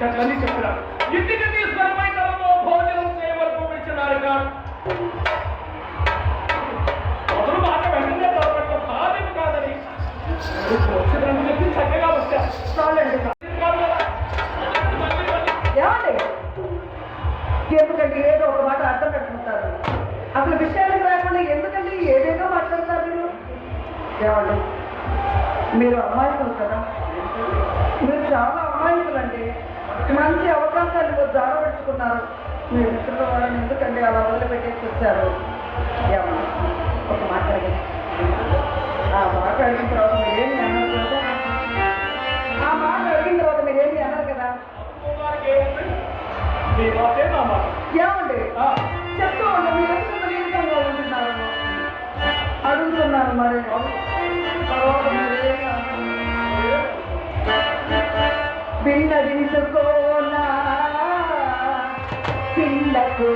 చెట్లని చెప్పినారు చెట్లన్నీ చెప్పిన ఇంటికి తీసుకుని తనలో భోజనం చేయవరకు పెంచినారు కాదు మొదలు మాట వెంటనే తలపెట్ట సాధ్యం కాదని. వచ్చిందని చెప్పి చక్కగా వచ్చా. చాలండి ఏమండి? ఎందుకండి ఏదో ఒక మాట అర్థం పెట్టుకుంటారు? అసలు విషయానికి రాకుండా ఎందుకండి ఏదేదో మాట్లాడతారు మీరు? ఏమండి? మీరు అమాయకులు కదా? మీరు చాలా అమాయకులు అండి. మంచి అవకాశాలు మీరు జారబెట్టుకున్నారు మీ మిత్రుల వారిని ఎందుకండి అలా వదిలిపెట్టేసి వచ్చారు? ఒక మాట ఆ మాట అడిగిన తర్వాత మీరేమి అన్నారు కదా? ఆ మాట అడిగిన తర్వాత మీరేమి అన్నారు కదా? ఏమండి? ఆ, చెప్తూ ఉండే మీరు ఎందుకు నీరసంగా ఉంటున్నారు? అడుగుతున్నాను మరి. తర్వాత మీరేమి భిన్నది తెలుసుకోనా? పిల్లకు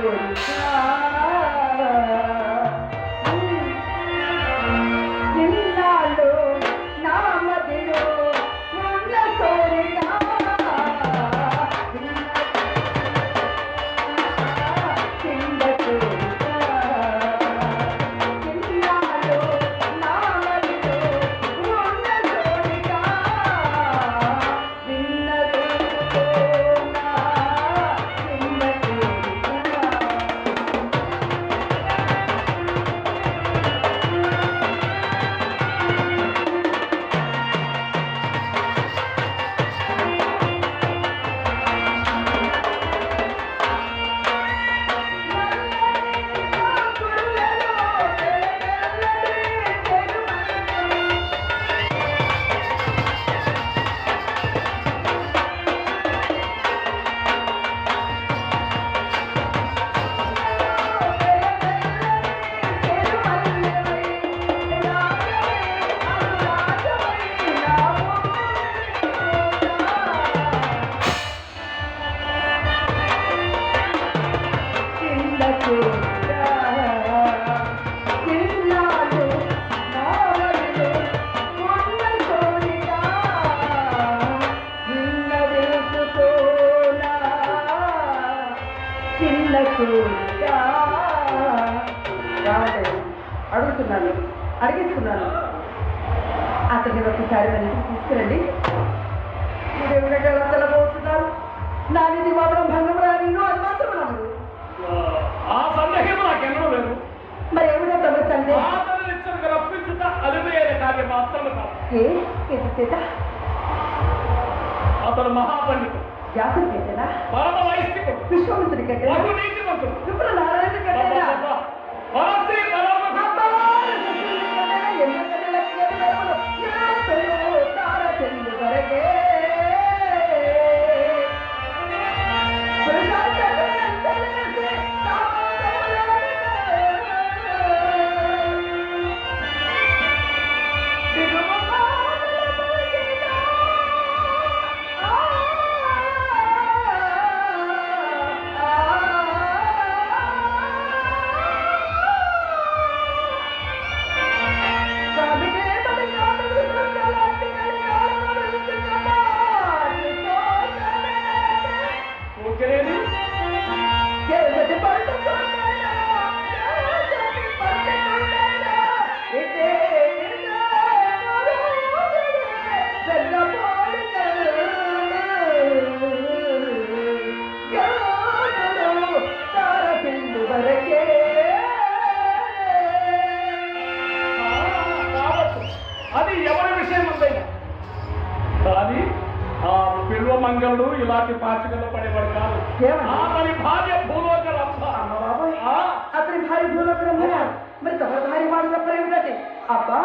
అడుగుతున్నాను. అడిగిస్తున్నాను అతన్ని ఒకసారి ఇంటికి తీసుకురండి. తెలబోతున్నారు నా నిధి మాత్రం భంగం రాని అది మాత్రం ఆ సందేహం నాకెన్నడూ లేదు? మరి ఏమిటో తమ సందేహం? ఆదరణించక రప్పించుట అలిపోయే కార్యం మాత్రమే కాదు. ఏ? ఎంత చేత? అతను మహాపండితుడు. ಯಾತಕ್ಕೆ ಕೇಳ್ತೇನಾ ಪರಮ ವಹಿಸಿಕೊಂಡು ವಿಶ್ವಾಮಿತ್ರನಿಗೆ ಕೇಳ್ತೇನೆ ಅದು ನೀತಿ ಮತ್ತು ವಿಪ್ರ ನಾರಾಯಣ ಕೇಳ್ತೇನೆ ಪರಸ್ತ್ರೀ ಪರಮ ಎಲ್ಲ ಕಡೆಯ ಕೇಳಲು ಯಾರು ತೆರೆಯುವವರೆಗೆ మంగళుడు ఇలాంటి పాచికల్లో పడేవాడు కాదు ఏమని? అతని భార్య భూలోక రంభ అమ్మ బాబోయ్. ఆ, అతని భార్య భూలోకరం మరి తమ భార్య మాట చెప్పరేమిటంటే అబ్బా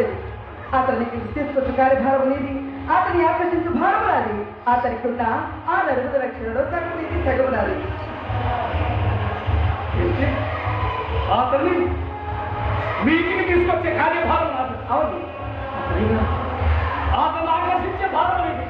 చెప్పడం అతనికి తీసుకొచ్చిన కార్యభారం నీది అతని ఆకర్షించు భారం నాది అతనికి ఉన్న ఆ నలుగుద లక్షణంలో సగం నీది సగం నాది. ఏంటి? ఆ తల్లి తీసుకొచ్చే కార్యభారం నాది. అవును. అతను ఆకర్షించే భారం ఇది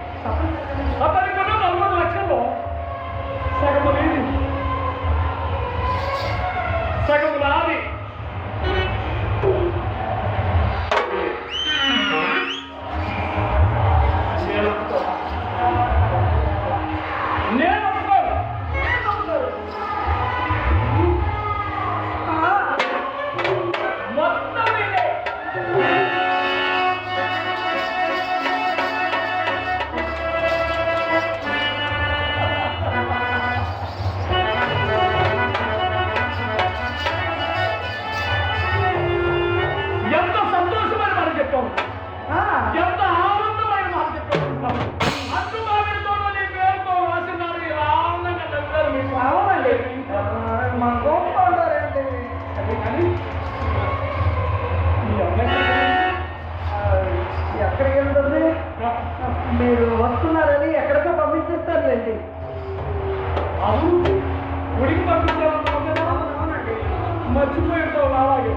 ఎక్కడికో పంపించేస్తారులేండి. అవును. గుడికి పంపించాలన్నావు కదా అవునండి. మర్చిపోయి ఉంటావు అలాగే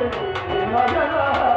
Madara